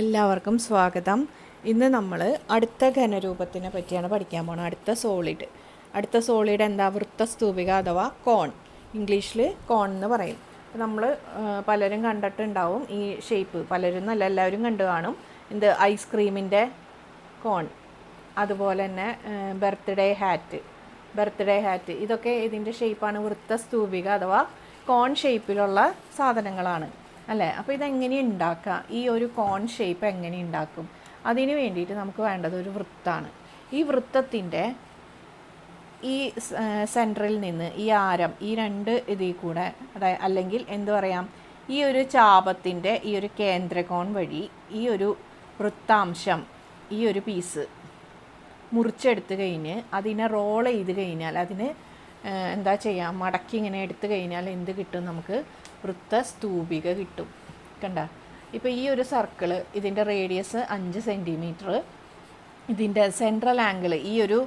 എല്ലാവർക്കും സ്വാഗതം. ഇന്ന് നമ്മൾ അടുത്ത ഘനരൂപത്തിനെ പറ്റിയാണ് പഠിക്കാൻ പോകുന്നത് അടുത്ത സോളിഡ്. അടുത്ത സോളിഡ് എന്താ? വൃത്തസ്തൂപിക അഥവാ കോൺ. ഇംഗ്ലീഷിൽ കോൺ എന്ന് പറയും. നമ്മൾ പലരും കണ്ടിട്ടുണ്ടാവും ഈ ഷേപ്പ്. പലരും നല്ല എല്ലാവരും കണ്ടു കാണും. എന്ത്? ഐസ്ക്രീമിന്റെ കോൺ. അതുപോലെ തന്നെ ബർത്ത്ഡേ ഹാറ്റ്. Birthday hat. ഇതൊക്കെ ഇതിന്റെ ഷേപ്പാണ് വൃത്തസ്തൂപിക അഥവാ കോൺ ഷേപ്പിലുള്ള സാധനങ്ങളാണ്. അല്ലേ? അപ്പോൾ ഇതെങ്ങനെ ഉണ്ടാക്കുക ഈ ഒരു കോൺ ഷേപ്പ് എങ്ങനെ ഉണ്ടാക്കും? അതിന് വേണ്ടിയിട്ട് നമുക്ക് വേണ്ടത് ഒരു വൃത്താണ്. ഈ വൃത്തത്തിന്റെ ഈ സെന്ററിൽ നിന്ന് ഈ ആരം ഈ രണ്ട് ഇതിൽ കൂടെ അതായത് അല്ലെങ്കിൽ എന്ത് പറയാം? ഈ ഒരു ചാപത്തിന്റെ ഈ ഒരു കേന്ദ്രകോൺ വഴി ഈ ഒരു വൃത്താംശം ഈ ഒരു പീസ് മുറിച്ചെടുത്ത് കഴിഞ്ഞ് അതിനെ റോൾ ചെയ്ത് കഴിഞ്ഞാൽ അതിന് എന്താ ചെയ്യുക മടക്കി ഇങ്ങനെ എടുത്തു കഴിഞ്ഞാൽ എന്ത് കിട്ടും നമുക്ക്? വൃത്ത സ്തൂപിക കിട്ടും. കണ്ട? ഇപ്പോൾ ഈ ഒരു സർക്കിൾ ഇതിന്റെ റേഡിയസ് അഞ്ച് സെന്റിമീറ്റർ ഇതിന്റെ സെൻട്രൽ ആംഗിൾ ഈ ഒരു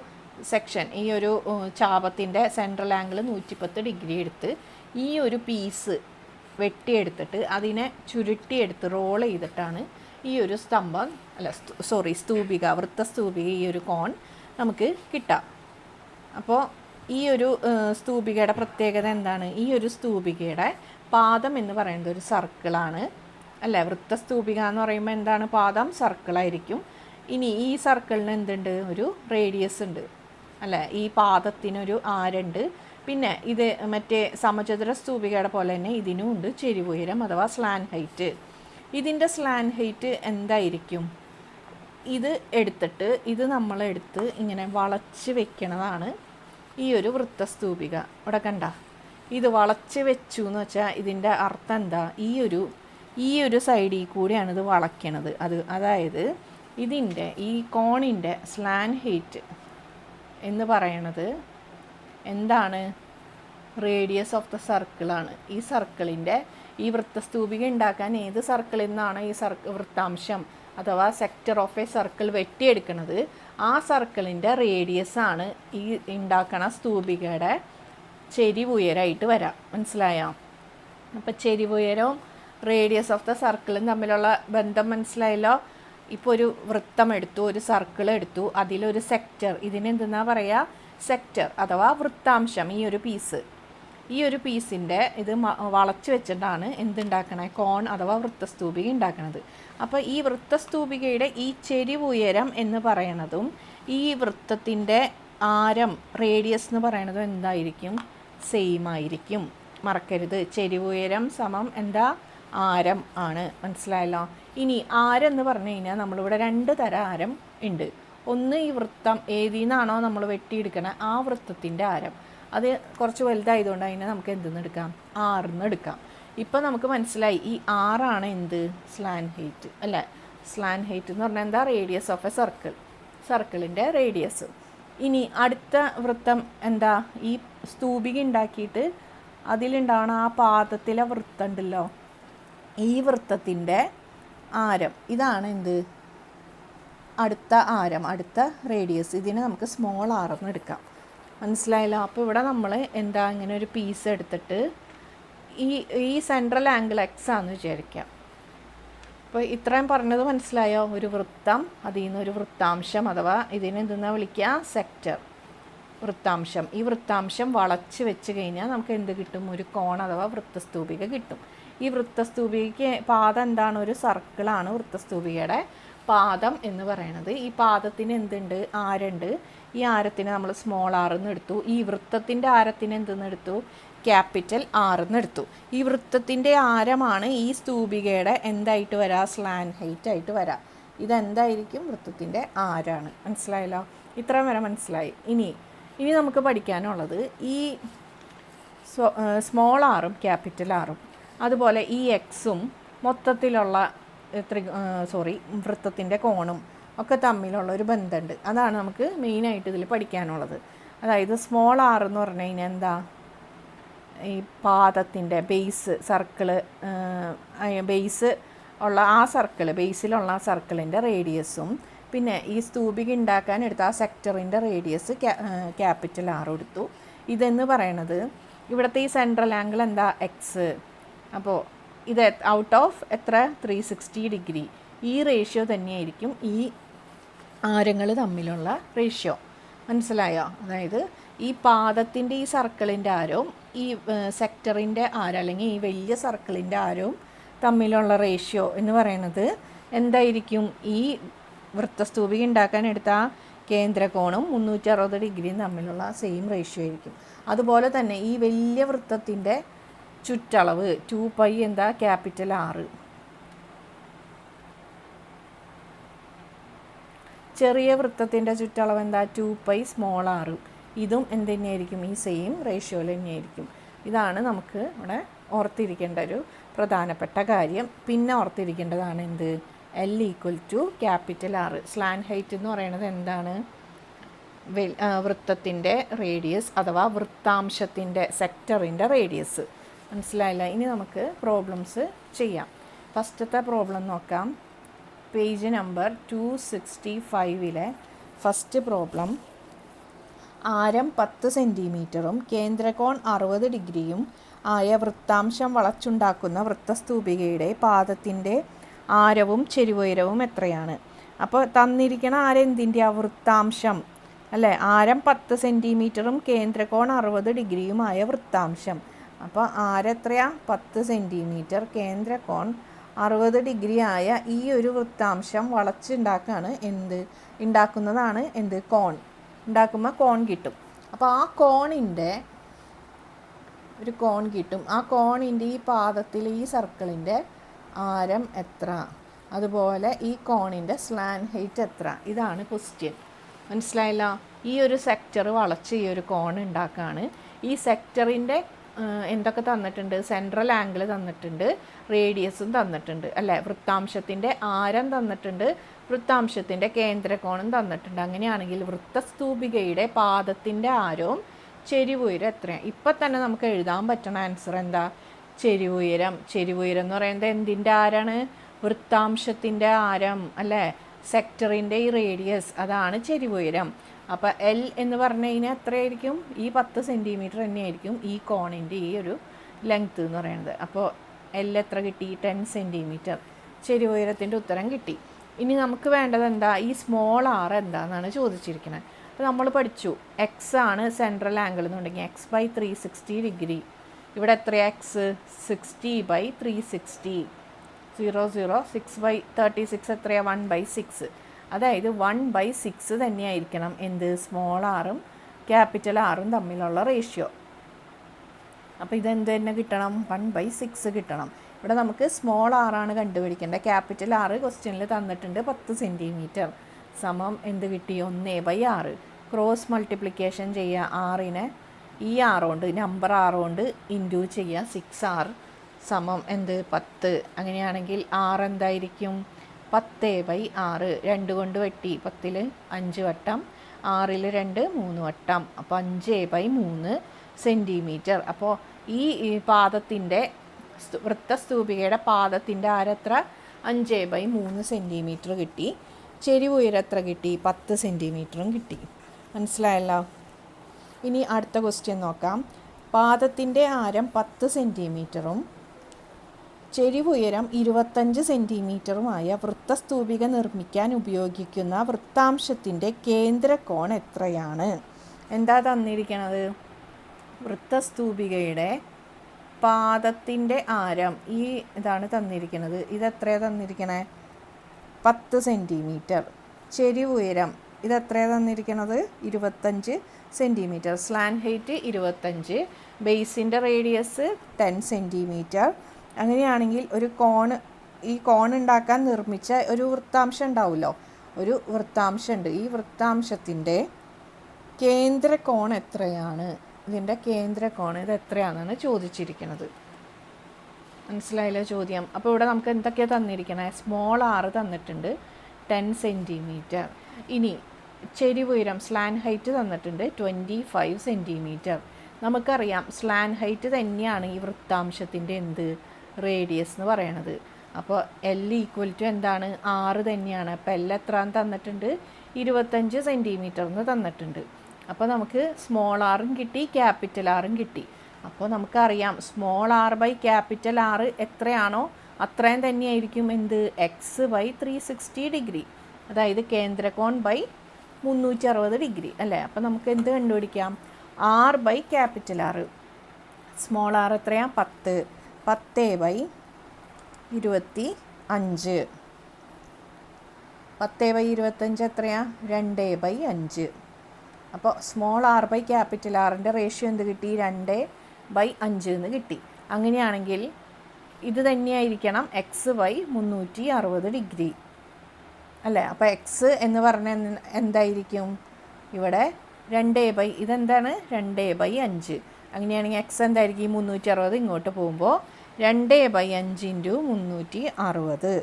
സെക്ഷൻ ഈ ഒരു ചാപത്തിന്റെ സെൻട്രൽ ആംഗിൾ നൂറ്റിപ്പത്ത് ഡിഗ്രി എടുത്ത് ഈ ഒരു പീസ് വെട്ടിയെടുത്തിട്ട് അതിനെ ചുരുട്ടിയെടുത്ത് റോൾ ചെയ്തിട്ടാണ് ഈ ഒരു സ്തംഭം അല്ല സോറി സ്തൂപിക വൃത്ത സ്തൂപിക ഈ ഒരു കോൺ നമുക്ക് കിട്ടാം. അപ്പോൾ ഈ ഒരു സ്തൂപികയുടെ പ്രത്യേകത എന്താണ്? ഈ ഒരു സ്തൂപികയുടെ പാദം എന്ന് പറയുന്നത് ഒരു സർക്കിളാണ്. അല്ലേ? വൃത്ത സ്തൂപിക എന്ന് പറയുമ്പോൾ എന്താണ് പാദം? സർക്കിളായിരിക്കും ഇനി ഈ സർക്കിളിന് എന്തുണ്ട്? ഒരു റേഡിയസ് ഉണ്ട്. അല്ലേ? ഈ പാദത്തിനൊരു ആരുണ്ട്. പിന്നെ ഇത് മറ്റേ സമചതുര സ്തൂപികയുടെ പോലെ തന്നെ ഇതിനും ഉണ്ട് ചെരിവുയരം അഥവാ സ്ലാൻ ഹൈറ്റ്. ഇതിന്റെ സ്ലാൻ ഹൈറ്റ് എന്തായിരിക്കും? ഇത് എടുത്തിട്ട് ഇത് നമ്മളെടുത്ത് ഇങ്ങനെ വളച്ച് വെക്കണതാണ് ഈ ഒരു വൃത്തസ്തൂപിക. ഇവിടെ കണ്ട? ഇത് വളച്ച് വെച്ചു എന്ന് വെച്ചാൽ ഇതിന്റെ അർത്ഥം എന്താ? ഈ ഒരു ഈ ഒരു സൈഡിൽ കൂടെയാണ് ഇത് വളയ്ക്കണത് അത് അതായത് ഇതിന്റെ ഈ കോണിന്റെ സ്ലാൻ ഹീറ്റ് എന്ന് പറയണത് എന്താണ്? റേഡിയസ് ഓഫ് ദ സർക്കിളാണ് ഈ സർക്കിളിന്റെ ഈ വൃത്തസ്തൂപിക ഉണ്ടാക്കാൻ ഏത് സർക്കിളിൽ നിന്നാണ് ഈ സർക്കിൾ വൃത്താംശം? അഥവാ സെക്ടർ ഓഫ് എ സർക്കിൾ വെട്ടിയെടുക്കുന്നത് ആ സർക്കിളിന്റെ റേഡിയസ് ആണ് ഈ ഉണ്ടാക്കണ സ്തൂപികയുടെ ചെരിവുയരായിട്ട് വരാം. മനസ്സിലായോ? അപ്പോൾ ചെരിവുയരവും റേഡിയസ് ഓഫ് ദ സർക്കിളും തമ്മിലുള്ള ബന്ധം മനസ്സിലായല്ലോ? ഇപ്പോൾ ഒരു വൃത്തം എടുത്തു ഒരു സർക്കിൾ എടുത്തു അതിലൊരു സെക്ടർ ഇതിനെന്തെന്നാ പറയുക സെക്ടർ അഥവാ വൃത്താംശം ഈ ഒരു പീസ് ഈ ഒരു പീസിന്റെ ഇത് വളച്ചു വെച്ചിട്ടാണ് എന്തുണ്ടാക്കണേ? കോൺ അഥവാ വൃത്തസ്തൂപിക ഉണ്ടാക്കണത്. അപ്പോൾ ഈ വൃത്തസ്തൂപികയുടെ ഈ ചെരിവുയരം എന്ന് പറയണതും ഈ വൃത്തത്തിന്റെ ആരം റേഡിയസ് എന്ന് പറയണതും എന്തായിരിക്കും? സെയിം ആയിരിക്കും. മറക്കരുത്. ചെരിവുയരം സമം എന്താ? ആരം ആണ്. മനസ്സിലായല്ലോ? ഇനി ആരം എന്ന് പറഞ്ഞു കഴിഞ്ഞാൽ നമ്മളിവിടെ രണ്ട് തരം ആരം ഉണ്ട്. ഒന്ന് ഈ വൃത്തം ഏതിൽ നിന്നാണോ നമ്മൾ വെട്ടിയെടുക്കണ ആ വൃത്തത്തിന്റെ ആരം. അത് കുറച്ച് വലുതായതുകൊണ്ട് അതിനെ നമുക്ക് എന്തെന്ന് എടുക്കാം? ആറിന്ന് എടുക്കാം. ഇപ്പം നമുക്ക് മനസ്സിലായി. ഈ ആറാണ് എന്ത്? Slant height. അല്ലേ? സ്ലാൻ ഹൈറ്റ് എന്ന് പറഞ്ഞാൽ എന്താ? Radius of a circle. സർക്കിളിന്റെ റേഡിയസ്. ഇനി അടുത്ത വൃത്തം എന്താ? ഈ സ്തൂപിക ഉണ്ടാക്കിയിട്ട് അതിലുണ്ടാവണ ആ പാദത്തിലെ വൃത്തം ഉണ്ടല്ലോ. ഈ വൃത്തത്തിന്റെ ആരം. ഇതാണ് എന്ത്? അടുത്ത ആരം അടുത്ത റേഡിയസ് ഇതിനെ നമുക്ക് സ്മോൾ ആറെന്ന് എടുക്കാം. മനസ്സിലായല്ലോ? അപ്പോൾ ഇവിടെ നമ്മൾ എന്താ ഇങ്ങനെ ഒരു പീസ് എടുത്തിട്ട് ഈ ഈ സെൻട്രൽ ആംഗിൾ എക്സ് ആണെന്ന് വിചാരിക്കാം. അപ്പോൾ ഇത്രയും പറഞ്ഞത് മനസ്സിലായോ? ഒരു വൃത്തം അതിൽ നിന്ന് ഒരു വൃത്താംശം അഥവാ ഇതിനെ എന്തെന്നാ വിളിക്കുക സെക്ടർ വൃത്താംശം. ഈ വൃത്താംശം വളച്ച് വെച്ച് കഴിഞ്ഞാൽ നമുക്ക് എന്ത് കിട്ടും? ഒരു കോൺ അഥവാ വൃത്തസ്തൂപിക കിട്ടും. ഈ വൃത്തസ്തൂപികയ്ക്ക് പാദം എന്താണ്? ഒരു സർക്കിളാണ് വൃത്തസ്തൂപികയുടെ പാദം എന്ന് പറയണത്. ഈ പാദത്തിന് എന്തുണ്ട്? ആരുണ്ട്. ഈ ആരത്തിന് നമ്മൾ സ്മോൾ ആർ എന്ന് എടുത്തു. ഈ വൃത്തത്തിന്റെ ആരത്തിന് എന്തെന്ന് എടുത്തു? ക്യാപിറ്റൽ ആറെന്ന് എടുത്തു. ഈ വൃത്തത്തിന്റെ ആരമാണ് ഈ സ്തൂപികയുടെ എന്തായിട്ട് വരാ? സ്ലാൻ ഹൈറ്റ് ആയിട്ട് വരാം. ഇതെന്തായിരിക്കും? വൃത്തത്തിന്റെ ആരാണ്. മനസ്സിലായല്ലോ? ഇത്രയും വരെ മനസ്സിലായി. ഇനി ഇനി നമുക്ക് പഠിക്കാനുള്ളത് ഈ സ്മോൾ ആറും ക്യാപിറ്റൽ ആറും അതുപോലെ ഈ എക്സും മൊത്തത്തിലുള്ള ത്രി സോറി വൃത്തത്തിന്റെ കോണും ഒക്കെ തമ്മിലുള്ള ഒരു ബന്ധമുണ്ട്. അതാണ് നമുക്ക് മെയിനായിട്ട് ഇതിൽ പഠിക്കാനുള്ളത്. അതായത് സ്മോൾ ആർ എന്ന് പറഞ്ഞു കഴിഞ്ഞാൽ എന്താ? ഈ പാദത്തിന്റെ ബേസ് സർക്കിൾ ബേസ് ഉള്ള ആ സർക്കിൾ ബേസിലുള്ള ആ സർക്കിളിന്റെ റേഡിയസും പിന്നെ ഈ സ്തൂപിക ഉണ്ടാക്കാൻ എടുത്ത ആ സെക്ടറിന്റെ റേഡിയസ് ക്യാപിറ്റൽ ആർ എടുത്തു. ഇതെന്ന് പറയണത് ഇവിടുത്തെ ഈ സെൻട്രൽ ആംഗിൾ എന്താ? എക്സ് അപ്പോൾ ഇത് ഔട്ട് ഓഫ് എത്ര? ത്രീ സിക്സ്റ്റി ഡിഗ്രി ഈ റേഷ്യോ തന്നെയായിരിക്കും ഈ ആരങ്ങൾ തമ്മിലുള്ള റേഷ്യോ മനസ്സിലായോ? അതായത് ഈ പാദത്തിന്റെ ഈ സർക്കിളിന്റെ ആരവും ഈ സെക്ടറിന്റെ ആരം അല്ലെങ്കിൽ ഈ വലിയ സർക്കിളിന്റെ ആരവും തമ്മിലുള്ള റേഷ്യോ എന്ന് പറയുന്നത് എന്തായിരിക്കും? ഈ വൃത്തസ്തൂപിക ആ കേന്ദ്രകോണും മുന്നൂറ്റി അറുപത് ഡിഗ്രിയും തമ്മിലുള്ള സെയിം റേഷ്യോ ആയിരിക്കും. അതുപോലെ തന്നെ ഈ വലിയ വൃത്തത്തിന്റെ ചുറ്റളവ് ടു പൈ എന്താ? ക്യാപിറ്റൽ ആറ് ചെറിയ വൃത്തത്തിന്റെ ചുറ്റളവ് എന്താ? ടു പൈ സ്മോൾ ആറ് ഇതും എന്ത് തന്നെയായിരിക്കും ഈ സെയിം റേഷ്യോയിൽ തന്നെയായിരിക്കും. ഇതാണ് നമുക്ക് ഇവിടെ ഓർത്തിരിക്കേണ്ട ഒരു പ്രധാനപ്പെട്ട കാര്യം. പിന്നെ ഓർത്തിരിക്കേണ്ടതാണ് എന്ത്? L equal to capital R slant height എന്ന് പറയുന്നത് എന്താണ്? വൃത്തത്തിന്റെ റേഡിയസ് അഥവാ വൃത്താംശത്തിന്റെ സെക്ടറിന്റെ റേഡിയസ് മനസ്സിലായില്ല? ഇനി നമുക്ക് പ്രോബ്ലംസ് ചെയ്യാം. ഫസ്റ്റത്തെ പ്രോബ്ലം നോക്കാം. പേജ് നമ്പർ ടു സിക്സ്റ്റി ഫൈവിലെ ഫസ്റ്റ് പ്രോബ്ലം ആരം പത്ത് സെന്റിമീറ്ററും കേന്ദ്രകോൺ അറുപത് ഡിഗ്രിയും ആയ വൃത്താംശം വളച്ചുണ്ടാക്കുന്ന വൃത്തസ്തൂപികയുടെ പാദത്തിന്റെ ആരവും ചെരുവുയരവും എത്രയാണ്? അപ്പോൾ തന്നിരിക്കണ ആരം എന്തിന്റെ? ആ വൃത്താംശം. അല്ലേ? ആരം പത്ത് സെന്റിമീറ്ററും കേന്ദ്രകോൺ അറുപത് ഡിഗ്രിയുമായ വൃത്താംശം. അപ്പോൾ ആരെത്രയാ പത്ത് സെന്റിമീറ്റർ കേന്ദ്രകോൺ അറുപത് ഡിഗ്രി ആയ ഈ ഒരു വൃത്താംശം വളച്ചുണ്ടാക്കാണ് എന്ത്? ഉണ്ടാക്കുന്നതാണ് എന്ത്? കോൺ. ഉണ്ടാക്കുമ്പോൾ കോൺ കിട്ടും. അപ്പോൾ ആ കോണിന്റെ ഒരു കോൺ കിട്ടും. ആ കോണിന്റെ ഈ പാദത്തിൽ ഈ സർക്കിളിന്റെ ആരം എത്ര? അതുപോലെ ഈ കോണിന്റെ സ്ലാൻ ഹൈറ്റ് എത്ര? ഇതാണ് ക്വസ്റ്റ്യൻ മനസ്സിലായില്ല? ഈ ഒരു സെക്ടർ വളച്ച് ഈ ഒരു കോൺ ഉണ്ടാക്കുകയാണ് ഈ സെക്ടറിന്റെ എന്തൊക്കെ തന്നിട്ടുണ്ട്? സെൻട്രൽ ആംഗിൾ തന്നിട്ടുണ്ട്. റേഡിയസും തന്നിട്ടുണ്ട്. അല്ലേ? വൃത്താംശത്തിന്റെ ആരം തന്നിട്ടുണ്ട്. വൃത്താംശത്തിന്റെ കേന്ദ്രകോണം തന്നിട്ടുണ്ട്. അങ്ങനെയാണെങ്കിൽ വൃത്തസ്തൂപികയുടെ പാദത്തിന്റെ ആരവും ചെരിവുയരം എത്രയാണ് ഇപ്പം തന്നെ നമുക്ക് എഴുതാൻ പറ്റണ ആൻസർ എന്താ? ചെരിവുയരം. ചെരിവുയരം എന്ന് പറയുന്നത് എന്തിന്റെ ആരാണ്? വൃത്താംശത്തിന്റെ ആരം അല്ലേ? സെക്ടറിന്റെ ഈ റേഡിയസ് അതാണ് ചെരിവുയരം. അപ്പോൾ എൽ എന്ന് പറഞ്ഞു കഴിഞ്ഞാൽ എത്രയായിരിക്കും? ഈ പത്ത് സെന്റിമീറ്റർ തന്നെയായിരിക്കും ഈ കോണിന്റെ ഈ ഒരു ലെങ്ത്ത് എന്ന് പറയുന്നത്. അപ്പോൾ എൽ എത്ര കിട്ടി? ടെൻ സെന്റിമീറ്റർ ചെരിവുയരത്തിന്റെ ഉത്തരം കിട്ടി. ഇനി നമുക്ക് വേണ്ടത് എന്താ? ഈ സ്മോൾ ആർ എന്താണെന്നാണ് ചോദിച്ചിരിക്കുന്നത് അപ്പോൾ നമ്മൾ പഠിച്ചു. എക്സ് ആണ് സെൻട്രൽ ആംഗിൾ എന്നുണ്ടെങ്കിൽ x by three sixty degree ഇവിടെ എത്ര x sixty by three sixty zero zero six by thirty six എത്രയാണ് വൺ ബൈ സിക്സ് അതായത് വൺ ബൈ സിക്സ് തന്നെയായിരിക്കണം എന്ത്? സ്മോൾ ആറും ക്യാപിറ്റൽ ആറും തമ്മിലുള്ള റേഷ്യോ അപ്പോൾ ഇതെന്ത് തന്നെ കിട്ടണം? വൺ ബൈ സിക്സ് കിട്ടണം. ഇവിടെ നമുക്ക് സ്മോൾ ആറാണ് കണ്ടുപിടിക്കേണ്ടത്. ക്യാപിറ്റൽ ആറ് ക്വസ്റ്റ്യനിൽ തന്നിട്ടുണ്ട് പത്ത് സെന്റിമീറ്റർ സമം എന്ത് കിട്ടി? ഒന്ന് ബൈ ആറ് ക്രോസ് മൾട്ടിപ്ലിക്കേഷൻ ചെയ്യുക ആറിനെ ഈ ആറുകൊണ്ട് നമ്പർ ആറുകൊണ്ട് ഇന്റു ചെയ്യുക സിക്സ് ആർ സമം എന്ത്? പത്ത്. അങ്ങനെയാണെങ്കിൽ ആറ് എന്തായിരിക്കും? പത്ത് ബൈ ആറ് രണ്ട് കൊണ്ട് വെട്ടി പത്തിൽ അഞ്ച് വട്ടം. ആറിൽ രണ്ട് മൂന്ന് വട്ടം. അപ്പോൾ അഞ്ച് ബൈ മൂന്ന് സെന്റിമീറ്റർ അപ്പോൾ ഈ പാദത്തിന്റെ വൃത്തസ്തൂപികയുടെ പാദത്തിന്റെ ആരത്ര? അഞ്ച് ബൈ മൂന്ന് സെന്റിമീറ്റർ കിട്ടി. ചെരിവ് ഉയരത്ര കിട്ടി? പത്ത് സെന്റിമീറ്ററും കിട്ടി. മനസ്സിലായല്ലോ? ഇനി അടുത്ത ക്വസ്റ്റ്യൻ നോക്കാം. പാദത്തിന്റെ ആരം പത്ത് സെന്റിമീറ്ററും ചെരിവുയരം ഇരുപത്തഞ്ച് സെന്റിമീറ്ററുമായ വൃത്തസ്തൂപിക നിർമ്മിക്കാൻ ഉപയോഗിക്കുന്ന വൃത്താംശത്തിന്റെ കേന്ദ്രകോൺ എത്രയാണ്? എന്താ തന്നിരിക്കണത്? വൃത്തസ്തൂപികയുടെ പാദത്തിന്റെ ആരം ഈ ഇതാണ് തന്നിരിക്കുന്നത്. ഇത് ഇതെത്രയാണ് തന്നിരിക്കണേ? പത്ത് സെന്റിമീറ്റർ. ഇത് എത്രയാണ് തന്നിരിക്കുന്നത് ഇരുപത്തഞ്ച് സെന്റിമീറ്റർ. സ്ലാൻ ഹൈറ്റ് ഇരുപത്തഞ്ച്. ബേസിന്റെ റേഡിയസ് ടെൻ സെന്റിമീറ്റർ. അങ്ങനെയാണെങ്കിൽ ഒരു കോണ് ഈ കോൺ ഉണ്ടാക്കാൻ നിർമ്മിച്ച ഒരു വൃത്താംശം ഉണ്ടാവുമല്ലോ? ഒരു വൃത്താംശമുണ്ട് ഈ വൃത്താംശത്തിന്റെ കേന്ദ്ര കോൺ എത്രയാണ്? ഇതിന്റെ കേന്ദ്രകോൺ ഇത് എത്രയാണെന്നാണ് ചോദിച്ചിരിക്കുന്നത്. മനസ്സിലായില്ല ചോദ്യം? അപ്പോൾ ഇവിടെ നമുക്ക് എന്തൊക്കെയാണ് തന്നിരിക്കണേ? സ്മോൾ ആറ് തന്നിട്ടുണ്ട്. ടെൻ സെന്റിമീറ്റർ ഇനി ചെരിവുയരം സ്ലാൻ ഹൈറ്റ് തന്നിട്ടുണ്ട്. ട്വന്റി ഫൈവ് സെന്റിമീറ്റർ നമുക്കറിയാം സ്ലാൻ ഹൈറ്റ് തന്നെയാണ് ഈ വൃത്താംശത്തിന്റെ എന്ത്? റേഡിയസ് എന്ന് പറയണത്. അപ്പോൾ എൽ ഈക്വൽ ടു എന്താണ്? ആറ് തന്നെയാണ്. അപ്പോൾ എൽ എത്ര തന്നിട്ടുണ്ട്? ഇരുപത്തഞ്ച് സെന്റിമീറ്റർ എന്ന് തന്നിട്ടുണ്ട്. അപ്പോൾ നമുക്ക് സ്മോൾ ആറും കിട്ടി ക്യാപിറ്റൽ ആറും കിട്ടി. അപ്പോൾ നമുക്കറിയാം സ്മോൾ ആർ ബൈ ക്യാപിറ്റൽ ആറ് എത്രയാണോ അത്രയും തന്നെയായിരിക്കും എന്ത്? X by three sixty degree അതായത് കേന്ദ്രകോൺ ബൈ മുന്നൂറ്റി അറുപത് ഡിഗ്രി അല്ലേ? അപ്പോൾ നമുക്ക് എന്ത് കണ്ടുപിടിക്കാം? R by capital R small r എത്രയാണ് പത്ത്. പത്ത് ബൈ ഇരുപത്തി അഞ്ച് പത്ത് ബൈ ഇരുപത്തഞ്ച് എത്രയാണ് രണ്ട് ബൈ അഞ്ച്. അപ്പോൾ സ്മോൾ ആർ ബൈ ക്യാപിറ്റൽ ആറിന്റെ റേഷ്യോ എന്ത് കിട്ടി? രണ്ട് ബൈ അഞ്ച് എന്ന് കിട്ടി. അങ്ങനെയാണെങ്കിൽ ഇത് തന്നെയായിരിക്കണം എക്സ് ബൈ മുന്നൂറ്റി അറുപത് ഡിഗ്രി. അല്ലേ? അപ്പോൾ എക്സ് എന്ന് പറഞ്ഞ എന്തായിരിക്കും? ഇവിടെ രണ്ട് ബൈ ഇതെന്താണ്? രണ്ട് ബൈ അഞ്ച്. അങ്ങനെയാണെങ്കിൽ എക്സ് എന്തായിരിക്കും? മുന്നൂറ്റി അറുപത് ഇങ്ങോട്ട് പോകുമ്പോൾ രണ്ട് ബൈ അഞ്ച് ഇന്റു മുന്നൂറ്റി അറുപത്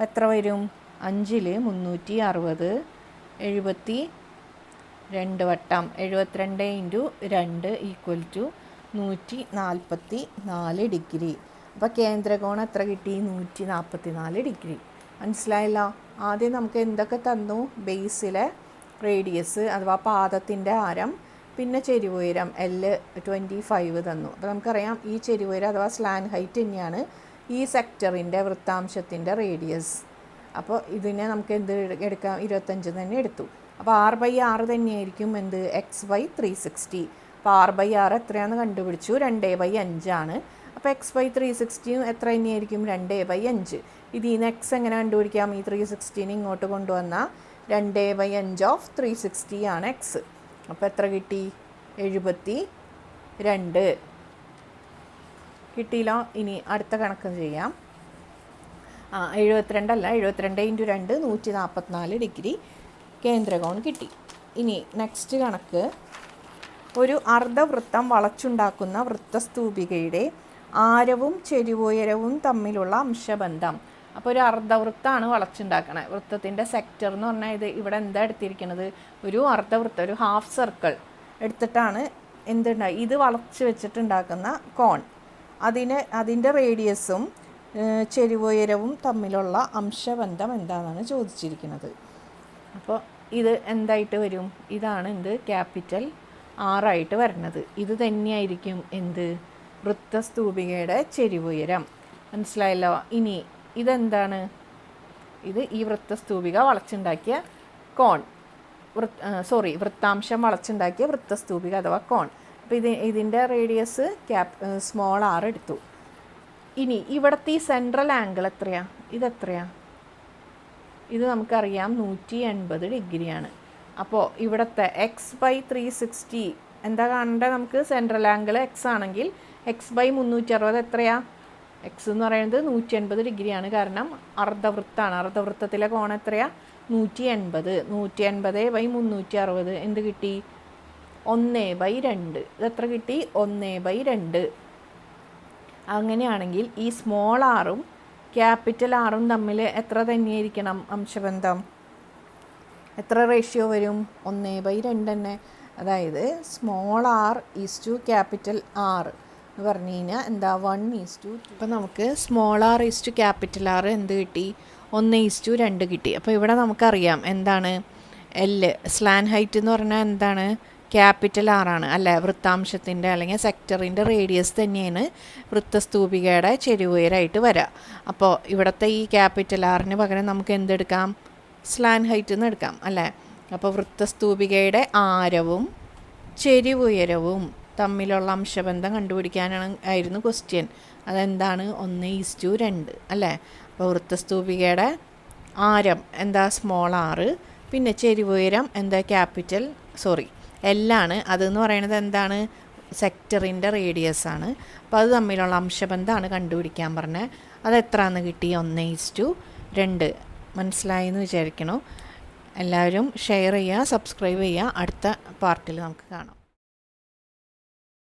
എത്ര വരും? അഞ്ചിൽ മുന്നൂറ്റി അറുപത് എഴുപത്തി രണ്ട് വട്ടം എഴുപത്തിരണ്ട് ഇന്റു രണ്ട് ഈക്വൽ ടു നൂറ്റി നാൽപ്പത്തി നാല് ഡിഗ്രി. അപ്പോൾ കേന്ദ്രകോണം എത്ര കിട്ടി? നൂറ്റി നാൽപ്പത്തി നാല് ഡിഗ്രി. മനസ്സിലായല്ലോ? ആദ്യം നമുക്ക് എന്തൊക്കെ തന്നു? ബേസിലെ റേഡിയസ് അഥവാ പാദത്തിന്റെ ആരം പിന്നെ ചെരിവുയരം എൽ ട്വന്റി ഫൈവ് തന്നു. അപ്പോൾ നമുക്കറിയാം ഈ ചെരിവുയരം അഥവാ സ്ലാൻ ഹൈറ്റ് തന്നെയാണ് ഈ സെക്ടറിന്റെ വൃത്താംശത്തിന്റെ റേഡിയസ് അപ്പോൾ ഇതിനെ നമുക്ക് എന്ത് എടുക്കാം? ഇരുപത്തഞ്ച് തന്നെ എടുത്തു. അപ്പോൾ ആറ് ബൈ ആറ് തന്നെയായിരിക്കും എന്ത്? എക്സ് ബൈ ത്രീ സിക്സ്റ്റി അപ്പോൾ ആറ് ബൈ ആറ് എത്രയാണെന്ന് കണ്ടുപിടിച്ചു? രണ്ട് ബൈ അഞ്ചാണ് അപ്പോൾ എക്സ് ബൈ ത്രീ സിക്സ്റ്റിയും എത്ര തന്നെയായിരിക്കും? രണ്ട് ബൈ അഞ്ച്. ഇതിൽ നിന്ന് എക്സ് എങ്ങനെ കണ്ടുപിടിക്കാം? ഈ ത്രീ സിക്സ്റ്റീനെ ഇങ്ങോട്ട് കൊണ്ടുവന്നാൽ രണ്ട് ബൈ അഞ്ച് ഓഫ് ത്രീ സിക്സ്റ്റി ആണ് എക്സ് അപ്പോൾ എത്ര കിട്ടി? എഴുപത്തി രണ്ട്. കിട്ടിയില്ലോ. ഇനി അടുത്ത കണക്ക് ചെയ്യാം. ആ എഴുപത്തിരണ്ടല്ല എഴുപത്തിരണ്ട് ഇന്റു രണ്ട് നൂറ്റി നാൽപ്പത്തിനാല് ഡിഗ്രി. കേന്ദ്രകോൺ കിട്ടി. ഇനി നെക്സ്റ്റ് കണക്ക്. ഒരു അർദ്ധവൃത്തം വളച്ചുണ്ടാക്കുന്ന വൃത്തസ്തൂപികയുടെ ആരവും ചെരുവുയരവും തമ്മിലുള്ള അംശബന്ധം. അപ്പോൾ ഒരു അർദ്ധവൃത്തമാണ് വളച്ചുണ്ടാക്കണത് വൃത്തത്തിന്റെ സെക്ടർ എന്ന് പറഞ്ഞാൽ ഇത് ഇവിടെ എന്താ എടുത്തിരിക്കുന്നത് ഒരു അർദ്ധവൃത്തം ഒരു ഹാഫ് സർക്കിൾ എടുത്തിട്ടാണ് എന്തുണ്ടായി ഇത് വളച്ച് വെച്ചിട്ടുണ്ടാക്കുന്ന കോൺ. അതിന് അതിന്റെ റേഡിയസും ചെരുവുയരവും തമ്മിലുള്ള അംശബന്ധം എന്താണെന്നാണ് ചോദിച്ചിരിക്കുന്നത് അപ്പോൾ ഇത് എന്തായിട്ട് വരും? ഇതാണ് എന്ത്? ക്യാപിറ്റൽ ആറായിട്ട് വരുന്നത് ഇത് തന്നെയായിരിക്കും എന്ത്? വൃത്തസ്തൂപികയുടെ ചെരിവുയരം. മനസ്സിലായല്ലോ? ഇനി ഇതെന്താണ്? ഇത് ഈ വൃത്തസ്തൂപിക വളച്ചുണ്ടാക്കിയ കോൺ. സോറി വൃത്താംശം വളച്ചുണ്ടാക്കിയ വൃത്തസ്തൂപിക അഥവാ കോൺ. അപ്പോൾ ഇത് ഇതിന്റെ റേഡിയസ് ക്യാപ് സ്മോൾ ആർ എടുത്തു. ഇനി ഇവിടുത്തെ ഈ സെൻട്രൽ ആംഗിൾ എത്രയാണ് ഇതെത്രയാ? ഇത് നമുക്കറിയാം നൂറ്റി എൺപത് ഡിഗ്രിയാണ്. അപ്പോൾ ഇവിടുത്തെ എക്സ് ബൈ ത്രീ സിക്സ്റ്റി എന്താ കാണേണ്ടത് നമുക്ക്? സെൻട്രൽ ആംഗിൾ എക്സ് ആണെങ്കിൽ എക്സ് ബൈ മുന്നൂറ്റി അറുപത് എത്രയാ? എക്സ് എന്ന് പറയുന്നത് നൂറ്റി എൺപത് ഡിഗ്രിയാണ്. കാരണം അർദ്ധവൃത്താണ്. അർദ്ധവൃത്തത്തിലെ കോൺ എത്രയാ? നൂറ്റി എൺപത് നൂറ്റി എൺപത് ബൈ മുന്നൂറ്റി അറുപത് എന്ത് കിട്ടി? ഒന്ന് ബൈ രണ്ട്. ഇതെത്ര കിട്ടി? ഒന്ന് ബൈ രണ്ട്. അങ്ങനെയാണെങ്കിൽ ഈ സ്മോൾ ആറും ക്യാപിറ്റൽ ആറും തമ്മിൽ എത്ര തന്നെയായിരിക്കണം അംശബന്ധം? എത്ര റേഷ്യോ വരും? ഒന്ന് ബൈ രണ്ട് തന്നെ. അതായത് small r is to capital R എന്ന് പറഞ്ഞു കഴിഞ്ഞാൽ എന്താ? വൺ ഈസ് ടു ഇപ്പം നമുക്ക് small r is to capital R എന്ത് കിട്ടി? ഒന്ന് ഈസ് ടു രണ്ട് കിട്ടി. അപ്പോൾ ഇവിടെ നമുക്കറിയാം എന്താണ്? എൽ സ്ലാൻ ഹൈറ്റ് എന്ന് പറഞ്ഞാൽ എന്താണ്? ക്യാപിറ്റൽ ആണ്. അല്ലേ? വൃത്താംശത്തിന്റെ അല്ലെങ്കിൽ സെക്ടറിന്റെ റേഡിയസ് തന്നെയാണ് വൃത്തസ്തൂപികയുടെ ചെരുവുയരായിട്ട് വരിക അപ്പോൾ ഇവിടുത്തെ ഈ ക്യാപിറ്റൽ ആറിന് പകരം നമുക്ക് എന്തെടുക്കാം? സ്ലാൻ ഹൈറ്റ് എന്ന് എടുക്കാം. അല്ലേ? അപ്പോൾ വൃത്തസ്തൂപികയുടെ ആരവും ചെരിവുയരവും തമ്മിലുള്ള അംശബന്ധം കണ്ടുപിടിക്കാനാണ് ആയിരുന്നു ക്വസ്റ്റ്യൻ അതെന്താണ്? ഒന്ന് ഈസ് ടു രണ്ട്. അല്ലേ? അപ്പോൾ വൃത്തസ്തൂപികയുടെ ആരം എന്താ? സ്മോൾ ആറ് പിന്നെ ചെരിവുയരം എന്താ? ക്യാപിറ്റൽ സോറി എല്ലാണ്. അതെന്ന് പറയുന്നത് എന്താണ്? സെക്ടറിന്റെ റേഡിയസ് ആണ്. അപ്പോൾ അത് തമ്മിലുള്ള അംശബന്ധമാണ് കണ്ടുപിടിക്കാൻ പറഞ്ഞത് അത് എത്രയാണെന്ന് കിട്ടി? ഒന്ന് ഈസ് ടു രണ്ട്. മനസ്സിലായി എന്ന് വിചാരിക്കണു. എല്ലാവരും ഷെയർ ചെയ്യുക സബ്സ്ക്രൈബ് ചെയ്യുക. അടുത്ത പാർട്ടിൽ നമുക്ക് കാണാം.